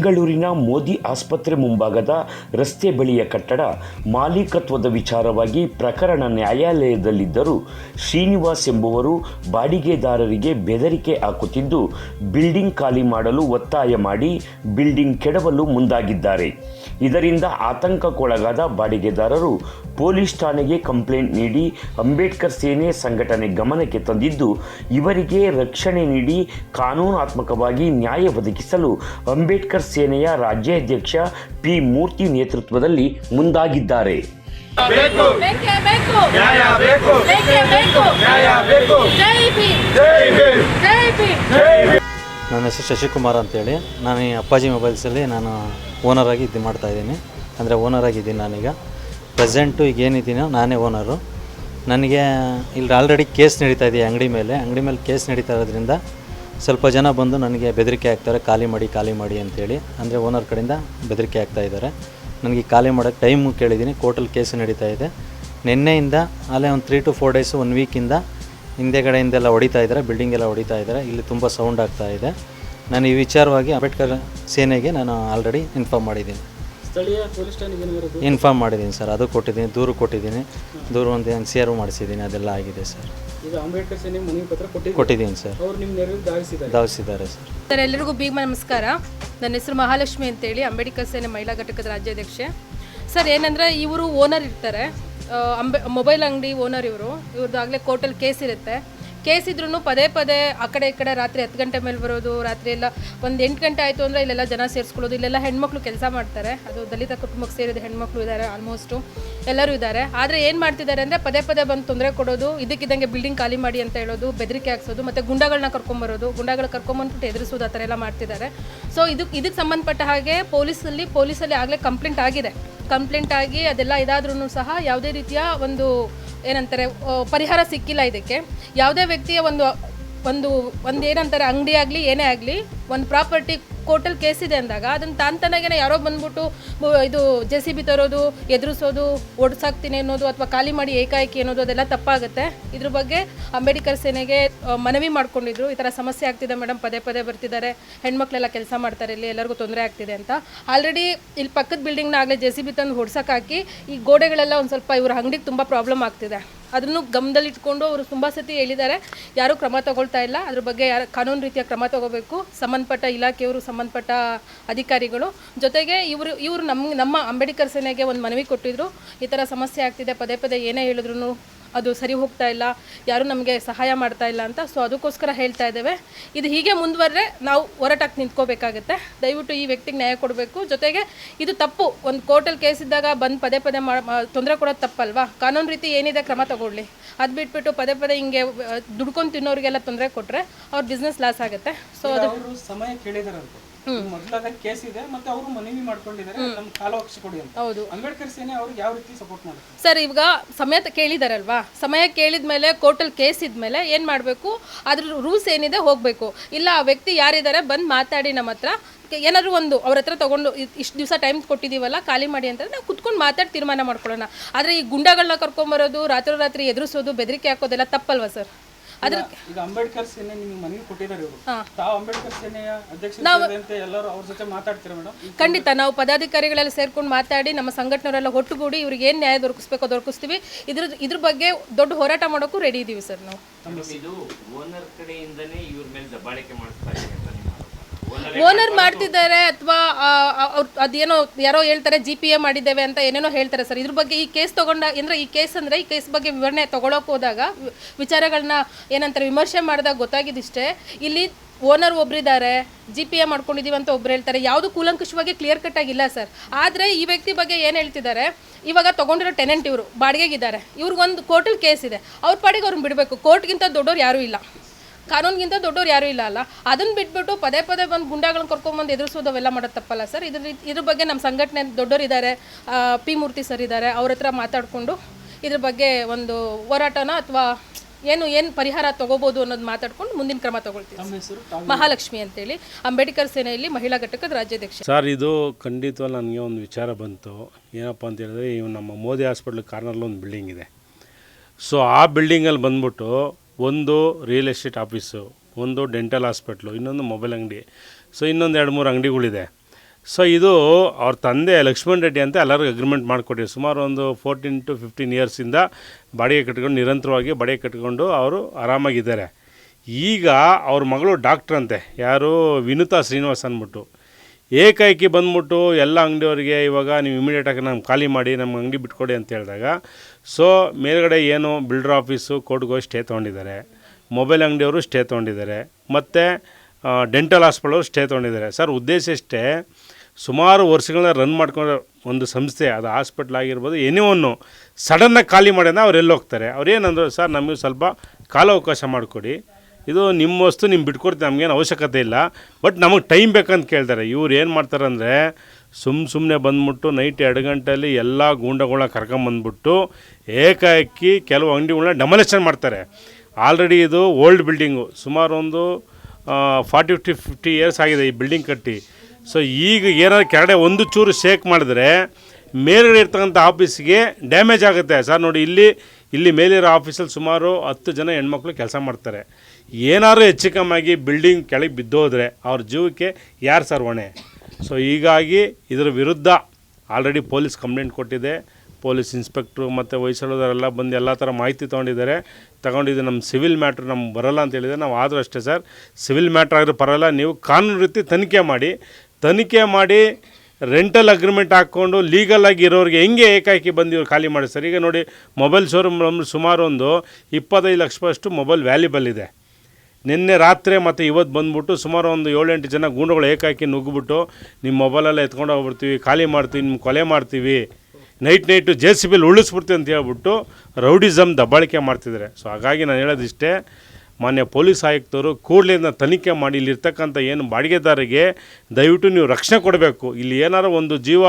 ಬೆಂಗಳೂರಿನ ಮೋದಿ ಆಸ್ಪತ್ರೆ ಮುಂಭಾಗದ ರಸ್ತೆ ಬಳಿಯ ಕಟ್ಟಡ ಮಾಲೀಕತ್ವದ ವಿಚಾರವಾಗಿ ಪ್ರಕರಣ ನ್ಯಾಯಾಲಯದಲ್ಲಿದ್ದರೂ ಶ್ರೀನಿವಾಸ್ ಎಂಬುವರು ಬಾಡಿಗೆದಾರರಿಗೆ ಬೆದರಿಕೆ ಹಾಕುತ್ತಿದ್ದು, ಬಿಲ್ಡಿಂಗ್ ಖಾಲಿ ಮಾಡಲು ಒತ್ತಾಯ ಮಾಡಿ ಬಿಲ್ಡಿಂಗ್ ಕೆಡವಲು ಮುಂದಾಗಿದ್ದಾರೆ. ಇದರಿಂದ ಆತಂಕಕ್ಕೊಳಗಾದ ಬಾಡಿಗೆದಾರರು ಪೊಲೀಸ್ ಠಾಣೆಗೆ ಕಂಪ್ಲೇಂಟ್ ನೀಡಿ ಅಂಬೇಡ್ಕರ್ ಸೇನೆ ಸಂಘಟನೆ ಗಮನಕ್ಕೆ ತಂದಿದ್ದು, ಇವರಿಗೆ ರಕ್ಷಣೆ ನೀಡಿ ಕಾನೂನಾತ್ಮಕವಾಗಿ ನ್ಯಾಯ ಒದಗಿಸಲು ಅಂಬೇಡ್ಕರ್ ಸೇನೆಯ ರಾಜ್ಯಾಧ್ಯಕ್ಷ ಪಿ ಮೂರ್ತಿ ನೇತೃತ್ವದಲ್ಲಿ ಮುಂದಾಗಿದ್ದಾರೆ. ಬೇಕು. ಬೇಕೇ ಬೇಕು. ಬೇಕು. ಬೇಕು ಬೇಕು. ಜೈ ಜೈ ಜೈ ಜೈ ಭೀಮ್. ನನ್ನ ಹೆಸರು ಶಶಿಕುಮಾರ್ ಅಂತೇಳಿ. ನಾನು ಈ ಅಪ್ಪಾಜಿ ಮೊಬೈಲ್ಸಲ್ಲಿ ನಾನು ಓನರಾಗಿ ಇದು ಮಾಡ್ತಾಯಿದ್ದೀನಿ ಅಂದರೆ ಓನರ್ ಆಗಿದ್ದೀನಿ ನಾನೀಗ. ಪ್ರೆಸೆಂಟು ಈಗ ಏನಿದ್ದೀನೋ ನಾನೇ ಓನರು ನನಗೆ ಇಲ್ಲಿ ಆಲ್ರೆಡಿ ಕೇಸ್ ನಡೀತಾ ಇದೆ ಅಂಗಡಿ ಮೇಲೆ. ಅಂಗಡಿ ಮೇಲೆ ಕೇಸ್ ನಡೀತಾ ಇರೋದ್ರಿಂದ ಸ್ವಲ್ಪ ಜನ ಬಂದು ನನಗೆ ಬೆದರಿಕೆ ಹಾಕ್ತಾರೆ, ಖಾಲಿ ಮಾಡಿ ಖಾಲಿ ಮಾಡಿ ಅಂತೇಳಿ. ಅಂದರೆ ಓನರ್ ಕಡೆಯಿಂದ ಬೆದರಿಕೆ ಆಗ್ತಾ ಇದ್ದಾರೆ. ನನಗೆ ಖಾಲಿ ಮಾಡೋಕ್ಕೆ ಟೈಮು ಕೇಳಿದ್ದೀನಿ. ಕೋರ್ಟಲ್ಲಿ ಕೇಸ್ ನಡೀತಾ ಇದೆ. ನಿನ್ನೆಯಿಂದ ಅಲ್ಲೇ ಒಂದು three two four days one ವೀಕಿಂದ ಹಿಂದೆಗಡೆಯಿಂದೆಲ್ಲ ಹೊಡಿತಾ ಇದ್ದಾರೆ. ಬಿಲ್ಡಿಂಗ್ ಎಲ್ಲ ಹೊಡಿತಾ ಇದ್ದಾರೆ. ಇಲ್ಲಿ ತುಂಬ ಸೌಂಡ್ ಆಗ್ತಾ ಇದೆ. ನಾನು ಈ ವಿಚಾರವಾಗಿ ಅಂಬೇಡ್ಕರ್ ಸೇನೆಗೆ ನಾನು ಆಲ್ರೆಡಿ ಇನ್ಫಾರ್ಮ್ ಮಾಡಿದ್ದೀನಿ. ಸ್ಥಳೀಯ ಪೊಲೀಸ್ ಠಾಣೆಗೆ ಏನು ಬರೋದು? ಇನ್ಫಾರ್ಮ್ ಮಾಡಿದ್ದೀನಿ ಸರ್. ಅದು ಕೊಟ್ಟಿದ್ದೀನಿ ದೂರು ಕೊಟ್ಟಿದ್ದೀನಿ. ದೂರು ಒಂದು ಎನ್ ಸಿ ಆರು ಮಾಡಿಸಿದ್ದೀನಿ ಅದೆಲ್ಲ ಆಗಿದೆ ಸರ್. ಈಗ ಅಂಬೇಡ್ಕರ್ ಸೇನೆ ಮನವಿ ಪತ್ರ ಕೊಟ್ಟಿದ್ದು ಕೊಟ್ಟಿದ್ದೀನಿ ಸರ್. ಅವ್ರು ನಿಮ್ಮ ನೆರವು ಧಾವಿಸಿದ್ದಾರೆ. ಧಾವಿಸಿದ್ದಾರೆ ಸರ್. ಸರ್ ಎಲ್ಲರಿಗೂ ಭೀಮ ನಮಸ್ಕಾರ. ನನ್ನ ಹೆಸರು ಮಹಾಲಕ್ಷ್ಮಿ ಅಂತೇಳಿ ಅಂಬೇಡ್ಕರ್ ಸೇನೆ ಮಹಿಳಾ ಘಟಕದ ರಾಜ್ಯಾಧ್ಯಕ್ಷೆ. ಸರ್ ಏನಂದರೆ ಇವರು ಓನರ್ ಇರ್ತಾರೆ. ಆ, ಅಂಬೆ ಮೊಬೈಲ್ ಅಂಗಡಿ ಓನರ್ ಇವರು. ಇವ್ರದ್ದು ಆಗಲೇ ಕೋರ್ಟಲ್ಲಿ ಕೇಸ್ ಇರುತ್ತೆ. ಕೇಸ್ ಪದೇ ಪದೇ ಆ ಕಡೆ ಈ ಕಡೆ ರಾತ್ರಿ ಹತ್ತು ಗಂಟೆ ಮೇಲೆ ಬರೋದು, ರಾತ್ರಿ ಎಲ್ಲ ಒಂದು ಎಂಟು ಗಂಟೆ ಆಯಿತು ಅಂದರೆ ಇಲ್ಲೆಲ್ಲ ಜನ ಸೇರಿಸ್ಕೊಳ್ಳೋದು, ಇಲ್ಲೆಲ್ಲ ಹೆಣ್ಮಕ್ಳು ಕೆಲಸ ಮಾಡ್ತಾರೆ. ಅದು ದಲಿತ ಕುಟುಂಬಕ್ಕೆ ಸೇರಿದ ಹೆಣ್ಮಕ್ಳು ಇದ್ದಾರೆ ಆಲ್ಮೋಸ್ಟು ಎಲ್ಲರೂ ಇದ್ದಾರೆ ಆದರೆ ಏನು ಮಾಡ್ತಿದ್ದಾರೆ ಅಂದರೆ ಪದೇ ಪದೇ ಬಂದು ತೊಂದರೆ ಕೊಡೋದು, ಇದಕ್ಕಿದ್ದಂಗೆ ಬಿಲ್ಡಿಂಗ್ ಖಾಲಿ ಮಾಡಿ ಅಂತ ಹೇಳೋದು, ಬೆದರಿಕೆ ಹಾಕ್ಸೋದು, ಮತ್ತು ಗುಂಡಗಳನ್ನ ಕರ್ಕೊಂಬರೋದು ಗುಂಡಗಳು ಕರ್ಕೊಂಬಂದ್ಬಿಟ್ಟು ಎದುರಿಸೋದು ಆ ಥರ ಎಲ್ಲ ಮಾಡ್ತಿದ್ದಾರೆ. ಸೊ ಇದಕ್ಕೆ ಇದಕ್ಕೆ ಸಂಬಂಧಪಟ್ಟ ಹಾಗೆ ಪೊಲೀಸಲ್ಲಿ ಪೊಲೀಸಲ್ಲಿ ಆಗಲೇ ಕಂಪ್ಲೇಂಟ್ ಆಗಿದೆ. ಕಂಪ್ಲೇಂಟ್ ಆಗಿ ಅದೆಲ್ಲ ಇದಾದ್ರೂ ಸಹ ಯಾವುದೇ ರೀತಿಯ ಒಂದು ಏನಂತಾರೆ ಪರಿಹಾರ ಸಿಕ್ಕಿಲ್ಲ ಇದಕ್ಕೆ. ಯಾವುದೇ ವ್ಯಕ್ತಿಯ ಒಂದು ಒಂದು ಒಂದು ಏನಂತಾರೆ ಅಂಗಡಿ ಆಗಲಿ, ಏನೇ ಆಗಲಿ, ಒಂದು ಪ್ರಾಪರ್ಟಿ ಕೋರ್ಟಲ್ಲಿ ಇದೆ ಅಂದಾಗ ಅದನ್ನು ತಾಂತನಾಗೇನೆ ಯಾರೋ ಬಂದ್ಬಿಟ್ಟು ಇದು ಜೆ ಸಿ ಬಿ ತರೋದು, ಎದುರಿಸೋದು, ಓಡಿಸಾಕ್ತೀನಿ ಅನ್ನೋದು ಅಥವಾ ಖಾಲಿ ಮಾಡಿ ಏಕಾಏಕಿ ಅನ್ನೋದು ಅದೆಲ್ಲ ತಪ್ಪಾಗುತ್ತೆ. ಇದ್ರ ಬಗ್ಗೆ ಅಂಬೇಡ್ಕರ್ ಸೇನೆಗೆ ಮನವಿ ಮಾಡ್ಕೊಂಡಿದ್ರು. ಈ ಥರ ಸಮಸ್ಯೆ ಆಗ್ತಿದೆ ಮೇಡಮ್ ಪದೇ ಪದೇ ಬರ್ತಿದ್ದಾರೆ. ಹೆಣ್ಮಕ್ಳೆಲ್ಲ ಕೆಲಸ ಮಾಡ್ತಾರೆ ಇಲ್ಲಿ, ಎಲ್ಲರಿಗೂ ತೊಂದರೆ ಆಗ್ತಿದೆ ಅಂತ. ಆಲ್ರೆಡಿ ಇಲ್ಲಿ ಪಕ್ಕದ ಬಿಲ್ಡಿಂಗ್ನ ಆಗಲೇ ಜೆ ಸಿ ಬಿ ತಂದು ಹೊಡ್ಸೋಕ್ಕಾಕಿ ಈ ಗೋಡೆಗಳೆಲ್ಲ ಒಂದು ಸ್ವಲ್ಪ ಇವ್ರ ಅಂಗಡಿಗೆ ತುಂಬ ಪ್ರಾಬ್ಲಮ್ ಆಗ್ತಿದೆ. ಅದನ್ನು ಗಮನದಲ್ಲಿಟ್ಕೊಂಡು ಅವರು ತುಂಬ ಸತಿ ಹೇಳಿದ್ದಾರೆ. ಯಾರೂ ಕ್ರಮ ತಗೊಳ್ತಾ ಇಲ್ಲ. ಅದ್ರ ಬಗ್ಗೆ ಯಾರು ಕಾನೂನು ರೀತಿಯ ಕ್ರಮ ತಗೋಬೇಕು. ಸಂಬಂಧಪಟ್ಟ ಇಲಾಖೆಯವರು, ಸಂಬಂಧಪಟ್ಟ ಅಧಿಕಾರಿಗಳು. ಜೊತೆಗೆ ಇವರು ಇವರು ನಮ್ಮ ನಮ್ಮ ಅಂಬೇಡ್ಕರ್ ಸೇನೆಗೆ ಒಂದು ಮನವಿ ಕೊಟ್ಟಿದ್ರು. ಈ ಥರ ಸಮಸ್ಯೆ ಆಗ್ತಿದೆ, ಪದೇ ಪದೇ ಏನೇ ಹೇಳಿದ್ರು ಅದು ಸರಿ ಹೋಗ್ತಾ ಇಲ್ಲ, ಯಾರೂ ನಮಗೆ ಸಹಾಯ ಮಾಡ್ತಾ ಇಲ್ಲ ಅಂತ. ಸೊ ಅದಕ್ಕೋಸ್ಕರ ಹೇಳ್ತಾ ಇದ್ದೇವೆ. ಇದು ಹೀಗೆ ಮುಂದುವರೆದ್ರೆ ನಾವು ಹೋರಾಟಕ್ಕೆ ನಿಂತ್ಕೋಬೇಕಾಗುತ್ತೆ. ದಯವಿಟ್ಟು ಈ ವ್ಯಕ್ತಿಗೆ ನ್ಯಾಯ ಕೊಡಬೇಕು. ಜೊತೆಗೆ ಇದು ತಪ್ಪು. ಒಂದು ಕೋರ್ಟಲ್ಲಿ ಕೇಸ್ ಇದ್ದಾಗ ಬಂದು ಪದೇ ಪದೇ ತೊಂದರೆ ಕೊಡೋದು ತಪ್ಪಲ್ವಾ? ಕಾನೂನು ರೀತಿ ಏನಿದೆ ಕ್ರಮ ತಗೊಳ್ಳಿ. ಅದು ಬಿಟ್ಬಿಟ್ಟು ಪದೇ ಪದೇ ಹಿಂಗೆ, ದುಡ್ಕೊಂಡು ತಿನ್ನೋರಿಗೆಲ್ಲ ತೊಂದರೆ ಕೊಟ್ಟರೆ ಅವ್ರ ಬಿಸ್ನೆಸ್ ಲಾಸ್ ಆಗುತ್ತೆ. ಸೊ ಅದು ಸಮಯ ಕೇಳಿದಾರಂತೆ. ಮೊದಲಾದ ಕೇಸ್ ಇದೆ ಮತ್ತೆ ಅವರು ಮನವಿ ಮಾಡ್ಕೊಂಡಿದ್ದಾರೆ ನಮ್ಗೆ ಕಾಲಾವಕಾಶ ಕೊಡಿ ಅಂತ. ಹೌದು. ಅಂಬೇಡ್ಕರ್ ಸೇನೆ ಅವ್ರಿಗೆ ಯಾವ ರೀತಿ ಸಪೋರ್ಟ್ ಮಾಡುತ್ತೆ ಸರ್ ಇವಾಗ ಸಮಯ ಕೇಳಿದಾರಲ್ವಾ? ಸಮಯ ಕೇಳಿದ ಮೇಲೆ ಕೋರ್ಟಲ್ಲಿ ಕೇಸ್ ಇದ್ಮೇಲೆ ಏನು ಮಾಡಬೇಕು? ಅದ್ರ ರೂಲ್ಸ್ ಏನಿದೆ ಹೋಗಬೇಕು. ಇಲ್ಲ ಆ ವ್ಯಕ್ತಿ ಯಾರಿದ್ದಾರೆ ಬಂದು ಮಾತಾಡಿ ನಮ್ಮ ಹತ್ರ. ಏನಾದ್ರು ಒಂದು ಅವ್ರ ಹತ್ರ ತೊಗೊಂಡು ಇಷ್ಟು ದಿವಸ ಟೈಮ್ ಕೊಟ್ಟಿದ್ದೀವಲ್ಲ ಖಾಲಿ ಮಾಡಿ ಅಂತಂದ್ರೆ ನಾವು ಕುತ್ಕೊಂಡು ಮಾತಾಡಿ ತೀರ್ಮಾನ ಮಾಡ್ಕೊಳ್ಳೋಣ. ಆದರೆ ಈ ಗುಂಡಗಳನ್ನ ಕರ್ಕೊಂಬರೋದು ರಾತ್ರಿ ರಾತ್ರಿ ಎದುರಿಸೋದು ಬೆದರಿಕೆ ಹಾಕೋದೆಲ್ಲ ತಪ್ಪಲ್ವಾ ಸರ್? ಅದ್ರ ಈಗ ಅಂಬೇಡ್ಕರ್ ಸೇನೆ ನಿಮಗೆ ಮನವಿ ಕೊಟ್ಟಿದ್ದಾರೆ ಇವರು. ತಾವು ಅಂಬೇಡ್ಕರ್ ಸೇನೆಯ ಅಧ್ಯಕ್ಷ ಎಲ್ಲರೂ ಅವ್ರ ಜೊತೆ ಮಾತಾಡ್ತೀರಾ ಮೇಡಮ್? ಖಂಡಿತ ನಾವು ಪದಾಧಿಕಾರಿಗಳೆಲ್ಲ ಸೇರ್ಕೊಂಡು ಮಾತಾಡಿ ನಮ್ಮ ಸಂಘಟನೆಯವರೆಲ್ಲ ಒಟ್ಟುಗೂಡಿ ಇವ್ರಿಗೆ ಏನು ನ್ಯಾಯ ದೊರಕಿಸ್ಬೇಕೋ ದೊರಕಿಸ್ತೀವಿ. ಇದ್ರ ಇದ್ರ ಬಗ್ಗೆ ದೊಡ್ಡ ಹೋರಾಟ ಮಾಡೋಕ್ಕೂ ರೆಡಿ ಇದ್ದೀವಿ ಸರ್ ನಾವು. ಇದು ಓನರ್ ಕಡೆಯಿಂದನೇ ಇವ್ರ ಮೇಲೆ ದಬ್ಬಾಳಿಕೆ ಮಾಡಿಸ್ತಾ ಇದೆ ಅಂತ ನಿಮ್ಮ ಆರೋಪ. ಓನರ್ ಮಾಡ್ತಿದ್ದಾರೆ ಅಥವಾ ಅದೇನೋ ಯಾರೋ ಹೇಳ್ತಾರೆ ಜಿ ಪಿ ಎ ಮಾಡಿದ್ದೇವೆ ಅಂತ ಏನೇನೋ ಹೇಳ್ತಾರೆ ಸರ್. ಇದ್ರ ಬಗ್ಗೆ ಈ ಕೇಸ್ ತಗೊಂಡ, ಅಂದ್ರೆ ಈ ಕೇಸ್ ಅಂದ್ರೆ, ಈ ಕೇಸ್ ಬಗ್ಗೆ ವಿವರಣೆ ತಗೊಳಕ್ ಹೋದಾಗ ವಿಚಾರಗಳನ್ನ ಏನಂತಾರೆ, ವಿಮರ್ಶೆ ಮಾಡಿದಾಗ ಗೊತ್ತಾಗಿದ್ದಿಷ್ಟೇ. ಇಲ್ಲಿ ಓನರ್ ಒಬ್ಬರಿದ್ದಾರೆ ಜಿ ಪಿ ಎ ಮಾಡ್ಕೊಂಡಿದೀವಿ ಅಂತ ಒಬ್ರು ಹೇಳ್ತಾರೆ. ಯಾವುದು ಕೂಲಂಕುಷವಾಗಿ ಕ್ಲಿಯರ್ ಕಟ್ ಆಗಿಲ್ಲ ಸರ್. ಆದರೆ ಈ ವ್ಯಕ್ತಿ ಬಗ್ಗೆ ಏನು ಹೇಳ್ತಿದ್ದಾರೆ, ಇವಾಗ ತಗೊಂಡಿರೋ ಟೆನೆಂಟ್ ಇವರು, ಬಾಡಿಗೆಗಿದ್ದಾರೆ. ಇವ್ರಿಗೊಂದು ಕೋರ್ಟಲ್ಲಿ ಕೇಸ್ ಇದೆ. ಅವ್ರ ಪಾಡಿಗೆ ಅವ್ರನ್ನ ಬಿಡಬೇಕು. ಕೋರ್ಟ್ಗಿಂತ ದೊಡ್ಡವ್ರು ಯಾರೂ ಇಲ್ಲ. ಕಾನೂನಿಗಿಂತ ದೊಡ್ಡವ್ರು ಯಾರೂ ಇಲ್ಲ ಅಲ್ಲ? ಅದನ್ನ ಬಿಟ್ಬಿಟ್ಟು ಪದೇ ಪದೇ ಬಂದು ಗುಂಡಾಗಳನ್ನ ಕರ್ಕೊಂಬಂದು ಎದುರಿಸೋದು ಅವೆಲ್ಲ ಮಾಡೋದು ತಪ್ಪಲ್ಲ ಸರ್. ಇದ್ರ ಇದ್ರ ಬಗ್ಗೆ ನಮ್ಮ ಸಂಘಟನೆ ದೊಡ್ಡವರು ಇದ್ದಾರೆ ಪಿ ಮೂರ್ತಿ ಸರ್ ಇದ್ದಾರೆ ಅವ್ರ ಹತ್ರ ಮಾತಾಡಿಕೊಂಡು ಇದ್ರ ಬಗ್ಗೆ ಒಂದು ಹೋರಾಟನ ಅಥವಾ ಏನು ಏನು ಪರಿಹಾರ ತಗೋಬೋದು ಅನ್ನೋದು ಮಾತಾಡ್ಕೊಂಡು ಮುಂದಿನ ಕ್ರಮ ತಗೊಳ್ತೀವಿ ಮಹಾಲಕ್ಷ್ಮಿ ಅಂತೇಳಿ. ಅಂಬೇಡ್ಕರ್ ಸೇನೆಯಲ್ಲಿ ಮಹಿಳಾ ಘಟಕದ ರಾಜ್ಯಾಧ್ಯಕ್ಷ. ಸರ್ ಇದು ಖಂಡಿತವಾಗಿ ನನಗೆ ಒಂದು ವಿಚಾರ ಬಂತು. ಏನಪ್ಪ ಅಂತ ಹೇಳಿದ್ರೆ ಇವು ನಮ್ಮ ಮೋದಿ ಹಾಸ್ಪಿಟ್ಲ್ ಕಾರ್ನರ್ಲ್ಲಿ ಒಂದು ಬಿಲ್ಡಿಂಗ್ ಇದೆ. ಸೊ ಆ ಬಿಲ್ಡಿಂಗಲ್ಲಿ ಬಂದ್ಬಿಟ್ಟು ಒಂದು ರಿಯಲ್ ಎಸ್ಟೇಟ್ ಆಫೀಸು ಒಂದು ಡೆಂಟಲ್ ಹಾಸ್ಪಿಟ್ಲು ಇನ್ನೊಂದು ಮೊಬೈಲ್ ಅಂಗಡಿ. ಸೊ ಇನ್ನೊಂದು ಎರಡು ಮೂರು ಅಂಗಡಿಗಳಿದೆ. ಸೊ ಇದು ಅವ್ರ ತಂದೆ ಲಕ್ಷ್ಮಣ್ ರೆಡ್ಡಿ ಅಂತ ಎಲ್ಲರಿಗೂ ಅಗ್ರಿಮೆಂಟ್ ಮಾಡಿಕೊಟ್ಟಿದ್ರು. ಸುಮಾರು ಒಂದು ಫೋರ್ಟೀನ್ ಟು ಫಿಫ್ಟೀನ್ ಇಯರ್ಸಿಂದ ಬಾಡಿಗೆ ಕಟ್ಕೊಂಡು ನಿರಂತರವಾಗಿ ಬಾಡಿಗೆ ಕಟ್ಕೊಂಡು ಅವರು ಆರಾಮಾಗಿದ್ದಾರೆ. ಈಗ ಅವ್ರ ಮಗಳು ಡಾಕ್ಟ್ರ್ ಅಂತೆ. ಯಾರು? ವಿನುತಾ ಶ್ರೀನಿವಾಸ್ ಅಂದ್ಬಿಟ್ಟು. ಏಕಾಏಕಿ ಬಂದ್ಬಿಟ್ಟು ಎಲ್ಲ ಅಂಗಡಿಯವರಿಗೆ ಇವಾಗ ನೀವು ಇಮಿಡಿಯೇಟಾಗಿ ನಮ್ಗೆ ಖಾಲಿ ಮಾಡಿ ನಮ್ಮ ಅಂಗಡಿ ಬಿಟ್ಕೊಡಿ ಅಂತ ಹೇಳಿದಾಗ ಸೊ ಮೇಲ್ಗಡೆ ಏನು ಬಿಲ್ಡರ್ ಆಫೀಸು ಕೋರ್ಟ್ಗೆ ಹೋಗಿ ಸ್ಟೇ ತೊಗೊಂಡಿದ್ದಾರೆ. ಮೊಬೈಲ್ ಅಂಗಡಿಯವರು ಸ್ಟೇ ತೊಗೊಂಡಿದ್ದಾರೆ. ಮತ್ತು ಡೆಂಟಲ್ ಹಾಸ್ಪಿಟಲ್ ಸ್ಟೇ ತೊಗೊಂಡಿದ್ದಾರೆ. ಸರ್ ಉದ್ದೇಶ ಇಷ್ಟೇ, ಸುಮಾರು ವರ್ಷಗಳನ್ನ ರನ್ ಮಾಡ್ಕೊಂಡು ಒಂದು ಸಂಸ್ಥೆ, ಅದು ಹಾಸ್ಪಿಟ್ಲ್ ಆಗಿರ್ಬೋದು ಎನಿ ಒನ್ನು ಸಡನ್ನಾಗಿ ಖಾಲಿ ಮಾಡಿದ್ರೆ ಅವ್ರು ಎಲ್ಲಿ ಹೋಗ್ತಾರೆ? ಅವ್ರು ಏನಂದ್ರು ಸರ್ ನಮಗೆ ಸ್ವಲ್ಪ ಕಾಲಾವಕಾಶ ಮಾಡಿಕೊಡಿ. ಇದು ನಿಮ್ಮ ವಸ್ತು ನಿಮ್ಮ ಬಿಟ್ಕೊಡ್ತೀವಿ ನಮಗೇನು ಅವಶ್ಯಕತೆ ಇಲ್ಲ. ಬಟ್ ನಮಗೆ ಟೈಮ್ ಬೇಕಂತ ಕೇಳ್ತಾರೆ. ಇವ್ರು ಏನು ಮಾಡ್ತಾರೆ ಅಂದರೆ ಸುಮ್ಮ ಸುಮ್ಮನೆ ಬಂದ್ಬಿಟ್ಟು ನೈಟ್ ಎರಡು ಗಂಟೆಯಲ್ಲಿ ಎಲ್ಲ ಗೂಂಡಗಳನ್ನ ಕರ್ಕೊಂಬಂದ್ಬಿಟ್ಟು ಏಕಾಏಕಿ ಕೆಲವು ಅಂಗಡಿಗಳನ್ನ ಡೆಮೊಲೇಷನ್ ಮಾಡ್ತಾರೆ. ಆಲ್ರೆಡಿ ಇದು ಓಲ್ಡ್ ಬಿಲ್ಡಿಂಗು ಸುಮಾರು ಒಂದು ಫಾರ್ಟಿ ಫಿಫ್ಟಿ ಫಿಫ್ಟಿ ಇಯರ್ಸ್ ಆಗಿದೆ ಈ ಬಿಲ್ಡಿಂಗ್ ಕಟ್ಟಿ. ಸೊ ಈಗ ಏನಾದ್ರು ಕೆಳಗಡೆ ಒಂದು ಚೂರು ಶೇಕ್ ಮಾಡಿದ್ರೆ ಮೇಲ್ಗಡೆ ಇರ್ತಕ್ಕಂಥ ಆಫೀಸ್ಗೆ ಡ್ಯಾಮೇಜ್ ಆಗುತ್ತೆ. ಸರ್ ನೋಡಿ ಇಲ್ಲಿ ಇಲ್ಲಿ ಮೇಲಿರೋ ಆಫೀಸಲ್ಲಿ ಸುಮಾರು ಹತ್ತು ಜನ ಹೆಣ್ಮಕ್ಳು ಕೆಲಸ ಮಾಡ್ತಾರೆ. ಏನಾದರೂ ಹೆಚ್ಚು ಕಮ್ಮಾಗಿ ಬಿಲ್ಡಿಂಗ್ ಕೆಳಗೆ ಬಿದ್ದೋದ್ರೆ ಅವ್ರ ಜೀವಕ್ಕೆ ಯಾರು ಸರ್ ಹೊಣೆ? ಸೊ ಹೀಗಾಗಿ ಇದರ ವಿರುದ್ಧ ಆಲ್ರೆಡಿ ಪೊಲೀಸ್ ಕಂಪ್ಲೇಂಟ್ ಕೊಟ್ಟಿದೆ. ಪೊಲೀಸ್ ಇನ್ಸ್ಪೆಕ್ಟ್ರು ಮತ್ತು ವಯಸ್ಸಳೋದರೆಲ್ಲ ಬಂದು ಎಲ್ಲ ಥರ ಮಾಹಿತಿ ತೊಗೊಂಡಿದ್ದಾರೆ. ತಗೊಂಡಿದ್ದು ನಮ್ಮ ಸಿವಿಲ್ ಮ್ಯಾಟ್ರ್ ನಮ್ಗೆ ಬರಲ್ಲ ಅಂತ ಹೇಳಿದರೆ ನಾವು ಆದರೂ ಅಷ್ಟೇ ಸರ್ ಸಿವಿಲ್ ಮ್ಯಾಟ್ರ್ ಆದರೂ ಪರಲ್ಲ. ನೀವು ಕಾನೂನು ರೀತಿ ತನಿಖೆ ಮಾಡಿ. ತನಿಖೆ ಮಾಡಿ ರೆಂಟಲ್ ಅಗ್ರಿಮೆಂಟ್ ಹಾಕ್ಕೊಂಡು ಲೀಗಲಾಗಿ ಇರೋರಿಗೆ ಹೆಂಗೆ ಏಕಾಏಕಿ ಬಂದು ಖಾಲಿ ಮಾಡಿ ಸರ್ ಈಗ ನೋಡಿ ಮೊಬೈಲ್ ಶೋರೂಮ್ ಸುಮಾರು ಒಂದು ಇಪ್ಪತ್ತೈದು ಲಕ್ಷಪಷ್ಟು ಮೊಬೈಲ್ ವ್ಯಾಲ್ಯೂಬಲ್ ಇದೆ. ನಿನ್ನೆ ರಾತ್ರಿ ಮತ್ತು ಇವತ್ತು ಬಂದ್ಬಿಟ್ಟು ಸುಮಾರು ಒಂದು ಏಳೆಂಟು ಜನ ಗೂಂಡುಗಳು ಏಕಾಕಿ ನುಗ್ಗಿಬಿಟ್ಟು ನಿಮ್ಮ ಮೊಬೈಲೆಲ್ಲ ಎತ್ಕೊಂಡು ಹೋಗ್ಬಿಡ್ತೀವಿ, ಖಾಲಿ ಮಾಡ್ತೀವಿ, ನಿಮ್ಮ ಕೊಲೆ ಮಾಡ್ತೀವಿ. Night night J C bill ಉಳಿಸ್ಬಿಡ್ತೀವಿ ಅಂತ ಹೇಳ್ಬಿಟ್ಟು ರೌಡಿಸಮ್ ದಬ್ಬಾಳಿಕೆ ಮಾಡ್ತಿದ್ದಾರೆ. ಸೊ ಹಾಗಾಗಿ ನಾನು ಹೇಳೋದಿಷ್ಟೇ, ಮಾನ್ಯ ಪೊಲೀಸ್ ಆಯುಕ್ತರು ಕೂಡಲೇ ತನಿಖೆ ಮಾಡಿ ಇಲ್ಲಿರ್ತಕ್ಕಂಥ ಏನು ಬಾಡಿಗೆದಾರರಿಗೆ ದಯವಿಟ್ಟು ನೀವು ರಕ್ಷಣೆ ಕೊಡಬೇಕು. ಇಲ್ಲಿ ಏನಾರು ಒಂದು ಜೀವ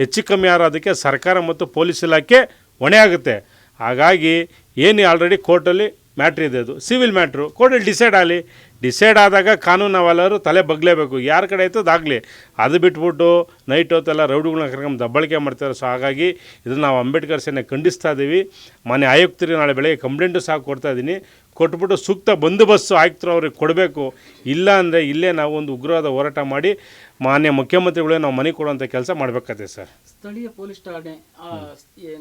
ಹೆಚ್ಚು ಕಮ್ಮಿ ಆರೋದಕ್ಕೆ ಸರ್ಕಾರ ಮತ್ತು ಪೊಲೀಸ್ ಇಲಾಖೆ ಹೊಣೆ ಆಗುತ್ತೆ. ಹಾಗಾಗಿ ಏನು ಆಲ್ರೆಡಿ ಕೋರ್ಟಲ್ಲಿ ಮ್ಯಾಟ್ರ್ ಇದೆ ಅದು. Civil matter. ಕೋರ್ಟಲ್ಲಿ ಡಿಸೈಡ್ ಆಗಲಿ. ಡಿಸೈಡ್ ಆದಾಗ ಕಾನೂನು ನಾವೆಲ್ಲರೂ ತಲೆ ಬಗ್ಲೇಬೇಕು. ಯಾರ ಕಡೆ ಆಯಿತು ಅದಾಗಲಿ ಅದು ಬಿಟ್ಬಿಟ್ಟು ನೈಟ್ ಹೊತ್ತೆಲ್ಲ ರೌಡುಗಳನ್ನ ಕರ್ಕೊಂಡು ದಬ್ಬಳಿಕೆ ಮಾಡ್ತಾರೆ ಸೊ ಹಾಗಾಗಿ ಇದನ್ನು ನಾವು ಅಂಬೇಡ್ಕರ್ ಸೇನೆ ಖಂಡಿಸ್ತಾ ಇದ್ದೀವಿ ಮನೆ ಆಯುಕ್ತರಿಗೆ ನಾಳೆ ಬೆಳಗ್ಗೆ ಕಂಪ್ಲೇಂಟು ಸಹ ಕೊಡ್ತಾ ಇದ್ದೀನಿ ಕೊಟ್ಬಿಟ್ಟು ಸೂಕ್ತ ಬಂದೋಬಸ್ತು ಆಯುಕ್ತರು ಅವ್ರಿಗೆ ಕೊಡಬೇಕು. ಇಲ್ಲ ಅಂದರೆ ಇಲ್ಲೇ ನಾವು ಒಂದು ಉಗ್ರವಾದ ಹೋರಾಟ ಮಾಡಿ ಮಾನ್ಯ ಮುಖ್ಯಮಂತ್ರಿಗಳೇ ನಾವು ಮನೆ ಕೊಡುವಂಥ ಕೆಲಸ ಮಾಡಬೇಕಾದ್ರೆ ಸರ್. ಸ್ಥಳೀಯ ಪೊಲೀಸ್ ಠಾಣೆ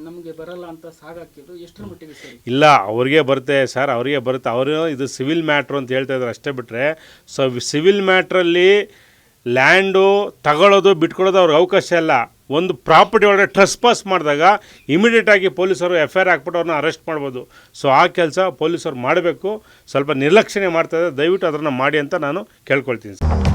ನಮಗೆ ಬರಲ್ಲ ಅಂತ ಸಾಗಾಕಿದ್ರು ಎಷ್ಟು ಮಟ್ಟಿಗೆ ಸರಿ? ಇಲ್ಲ ಅವ್ರಿಗೆ ಬರುತ್ತೆ ಸರ್ ಅವರಿಗೆ ಬರುತ್ತೆ. ಅವರು ಇದು ಸಿವಿಲ್ ಮ್ಯಾಟ್ರು ಅಂತ ಹೇಳ್ತಾ ಇದ್ದಾರೆ ಅಷ್ಟೇ ಬಿಟ್ಟರೆ ಸೊ ಸಿವಿಲ್ ಮ್ಯಾಟ್ರಲ್ಲಿ ಲ್ಯಾಂಡು ತಗೊಳ್ಳೋದು ಬಿಟ್ಕೊಳ್ಳೋದು ಅವ್ರಿಗೆ ಅವಕಾಶ ಇಲ್ಲ. ಒಂದು ಪ್ರಾಪರ್ಟಿ ಒಳಗಡೆ ಟ್ರಸ್ಟ್ ಪಾಸ್ ಮಾಡಿದಾಗ ಇಮಿಡಿಯೇಟಾಗಿ ಪೊಲೀಸರು ಎಫ್ ಐ ಆರ್ ಹಾಕ್ಬಿಟ್ಟು ಅವ್ರನ್ನ ಅರೆಸ್ಟ್ ಮಾಡ್ಬೋದು. ಸೊ ಆ ಕೆಲಸ ಪೊಲೀಸರು ಮಾಡಬೇಕು. ಸ್ವಲ್ಪ ನಿರ್ಲಕ್ಷಣೆ ಮಾಡ್ತಾ ಇದ್ದಾರೆ. ದಯವಿಟ್ಟು ಅದನ್ನು ಮಾಡಿ ಅಂತ ನಾನು ಕೇಳ್ಕೊಳ್ತೀನಿ ಸರ್.